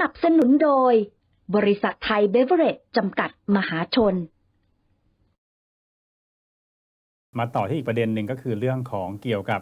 นับสนุนโดย บริษัทไทยเบเวอเรจจำกัดมหาชน มาต่อที่อีกประเด็นหนึ่งก็คือเรื่องของเกี่ยวกับ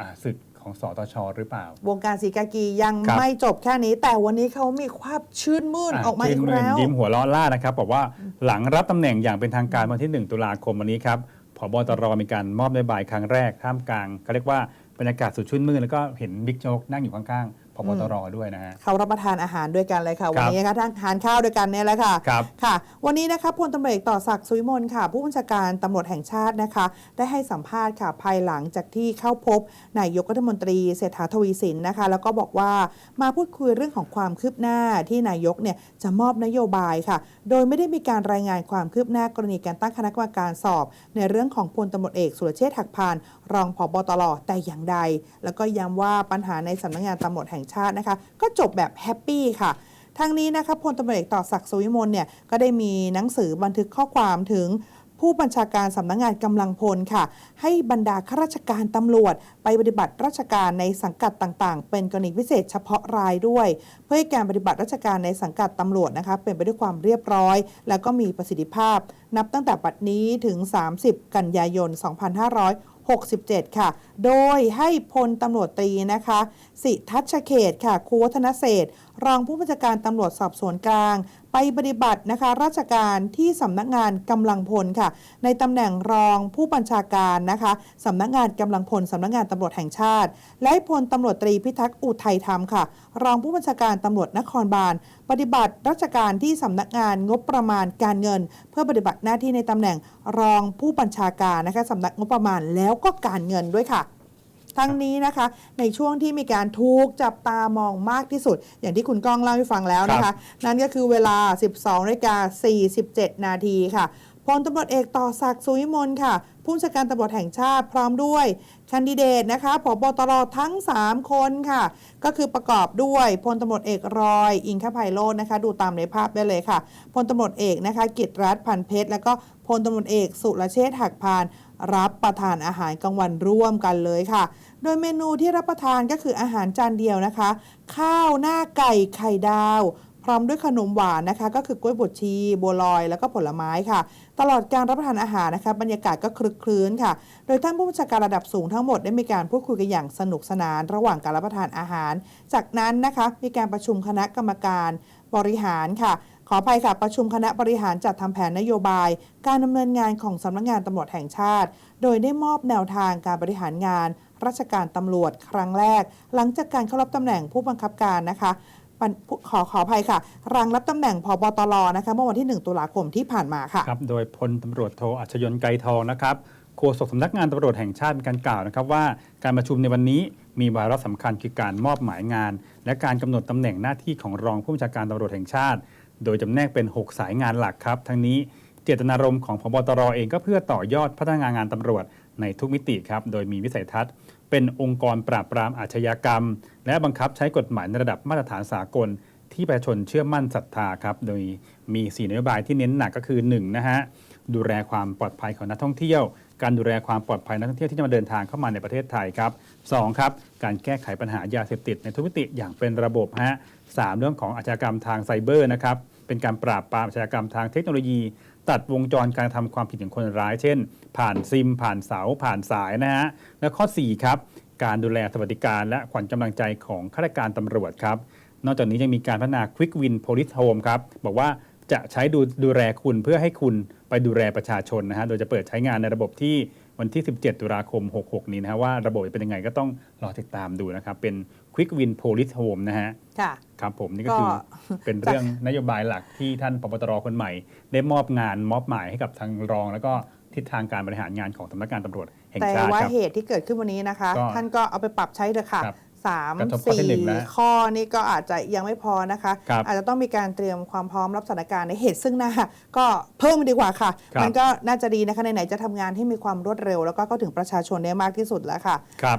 อ่าศึกของสตชหรือเปล่า วงการสีกากียังครับ ไม่จบแค่นี้ แต่วันนี้เขามีความชื่นมื่นออกมาอีกชื่นแล้วยิ้มหัวเราะล่านะครับบอกว่าหลังรับตำแหน่งอย่างเป็นทางการวันที่ 1 ตุลาคมวันนี้ครับผบตรมีการมอบนโยบายครั้งแรกท่ามกลางเขาเรียกว่าบรรยากาศสุดชื่นมื่นแล้วก็เห็นบิ๊กโจ๊กนั่งอยู่ข้างๆ ผบตรด้วยนะฮะเขารับประทานอาหารด้วยกันเลยค่ะครับวันนี้นะคะทานทานข้าวด้วยกันเนี่ยแหละค่ะครับค่ะ วันนี้นะคะพลตำรวจเอกต่อศักดิ์สุวิมลค่ะ ผู้บัญชาการตำรวจแห่งชาตินะคะ ได้ให้สัมภาษณ์ค่ะภายหลังจากที่เข้าพบนายกรัฐมนตรีเศรษฐาทวีสินนะคะ แล้วก็บอกว่ามาพูดคุยเรื่องของความคืบหน้าที่นายกเนี่ยจะมอบนโยบายค่ะ โดยไม่ได้มีการรายงานความคืบหน้ากรณีการตั้งคณะกรรมการสอบ ในเรื่องของพลตำรวจเอกสุรเชษฐ์หักพาน รองผบตรแต่อย่างใด แล้วก็ย้ำว่าปัญหาในสำนักงานตำรวจแห่งชาตินะคะ ก็จบแบบแฮปปี้ค่ะทางนี้นะคะพลตำรวจเอกต่อศักดิ์สุวิมลเนี่ยก็ได้มีหนังสือบันทึกข้อความถึงผู้บัญชาการสำนักงานกำลังพลค่ะ ให้บรรดาข้าราชการตำรวจ ไปปฏิบัติราชการในสังกัดต่างๆ เป็นกรณีพิเศษเฉพาะรายด้วย เพื่อให้การปฏิบัติราชการในสังกัดตำรวจนะคะเป็นไปด้วยความเรียบร้อย และก็มีประสิทธิภาพ นับตั้งแต่ปัดนี้ถึง 30 กันยายน 2567 ค่ะ โดยให้พลตำรวจตรีนะคะ สิทัชเขตค่ะครูวัฒนเศรษฐ รองผู้บัญชาการตำรวจสอบสวนกลาง ไปปฏิบัตินะคะราชการที่สำนักงานกำลังพลค่ะ ในตำแหน่งรองผู้บัญชาการนะคะสำนักงานกำลังพลสำนักงานตำรวจแห่งชาติ และพลตำรวจตรีพิทักษ์อุทัยธรรมค่ะ รองผู้บัญชาการตำรวจนครบาล ปฏิบัติราชการที่สำนักงานงบประมาณการเงิน เพื่อปฏิบัติหน้าที่ในตำแหน่งรองผู้บัญชาการนะคะสำนักงบประมาณแล้วก็การเงินด้วยค่ะ ทั้งนี้นะคะในช่วงที่มีการถูกจับตามองมากที่สุด อย่างที่คุณก้องเล่าให้ฟังแล้วนะครัคะบนั่นก็คือเวลา 12นาฬิกา47 นาทีค่ะพลตำรวจเอกต่อศักดิ์สุวิมลค่ะ ผู้บัญชาการตำรวจแห่งชาติพร้อมด้วยแคนดิเดตนะคะผบตรทั้ง 3 คนค่ะ ก็คือประกอบด้วยพลตำรวจเอกรอย อิงคภัยโรจน์นะคะ ดูตามในภาพได้เลยค่ะพลตำรวจเอกนะคะกิตรัฐพันเพชร แล้วก็พลตำรวจเอกสุรเชษฐ์หักพาน รับประทานอาหารกลางวันร่วมกันเลยค่ะ โดยเมนูที่รับประทานก็คืออาหารจานเดียวนะคะ ข้าวหน้าไก่ไข่ดาว พร้อมด้วยขนมหวานนะคะ ก็คือกล้วยบดชีบัวลอย แล้วก็ผลไม้ค่ะ ตลอดการรับประทานอาหารนะคะ บรรยากาศก็คลึกคลื้นค่ะ โดยท่านผู้บัญชาการระดับสูงทั้งหมดได้มีการพูดคุยกันอย่างสนุกสนาน ระหว่างการรับประทานอาหาร จากนั้นนะคะมีการประชุมคณะกรรมการบริหารค่ะ ขออภัยค่ะประชุมคณะบริหารจัดทำแผนนโยบาย การดำเนินงานของสำนักงานตำรวจแห่งชาติ โดยได้มอบแนวทางการบริหารงาน ราชการตำรวจครั้งแรก หลังจากการเข้ารับตำแหน่งผู้บังคับการนะคะขอขออภัยค่ะ รังรับตำแหน่งพบตรนะคะเมื่อวันที่ 1 ตุลาคมที่ผ่านมาค่ะครับโดยพลตำรวจโทอัชยนต์ไกรทองนะครับโฆษกสำนักงานตำรวจแห่งชาติมีการกล่าวนะครับว่าการประชุมในวันนี้มีวาระสำคัญคือการมอบหมายงาน และการกำหนดตำแหน่งหน้าที่ของรองผู้บัญชาการตำรวจแห่งชาติ โดยจำแนกเป็น 6 สายงานหลักครับ ทั้งนี้เจตนารมณ์ของพบตรเองก็เพื่อต่อยอดพัฒนางานตำรวจในทุกมิติครับ โดยมีวิสัยทัศน์ เป็นองค์กรปราบปรามอาชญากรรม และบังคับใช้กฎหมายในระดับมาตรฐานสากล ที่ประชาชนเชื่อมั่นศรัทธาครับ โดยมี4นโยบายที่เน้นหนักก็คือ1นะฮะดูแลความปลอดภัยของนักท่องเที่ยว การดูแลความปลอดภัยนักท่องเที่ยวที่จะมาเดินทางเข้ามาในประเทศไทยครับ2ครับ การแก้ไขปัญหายาเสพติดในทุกมิติอย่างเป็นระบบฮะสามเรื่องของอาชญากรรมทางไซเบอร์นะครับ เป็นการปราบปรามอาชญากรรมทางเทคโนโลยี ตัดวงจรการทำความผิดของคนร้าย เช่น ผ่านซิม ผ่านเสา ผ่านสายนะฮะและข้อ 4 ครับ การดูแลสวัสดิการและขวัญกำลังใจของข้าราชการตำรวจครับนอกจากนี้ยังมีการพัฒนา Quick Win Police Home ครับบอกว่าจะใช้ดูดูแลคุณเพื่อให้คุณไปดูแลประชาชนนะฮะโดยจะเปิดใช้งานในระบบที่ วันที่ 17 ตุลาคม 66 นี้นะฮะว่าระบบจะเป็นยังไงก็ต้องรอติดตามดูนะครับเป็น Quick Win Police Home นะฮะค่ะครับผมนี่ก็คือก็เป็นเรื่องนโยบายหลักที่ท่านปปตรคนใหม่ ได้มอบงานมอบหมายให้กับทางรอง แล้วก็ทิศทางการบริหารงานของสำนักงานตำรวจแห่งแต่ชาติว่าครับเหตุที่เกิดขึ้นวันนี้นะคะก็ท่านก็เอาไปปรับใช้เถอะค่ะ ครับสามกระทบข้อที่หนึ่งสี่แล้วข้อนี่ก็อาจจะยังไม่พอนะคะครับอาจจะต้องมีการเตรียมความพร้อมรับสถานการณ์ในเหตุซึ่งหน้า ก็เพิ่มดีกว่าค่ะครับมันก็น่าจะดีนะคะไหนๆจะทำงานให้มีความรวดเร็ว แล้วก็เข้าถึงประชาชนได้มากที่สุดแล้วค่ะครับ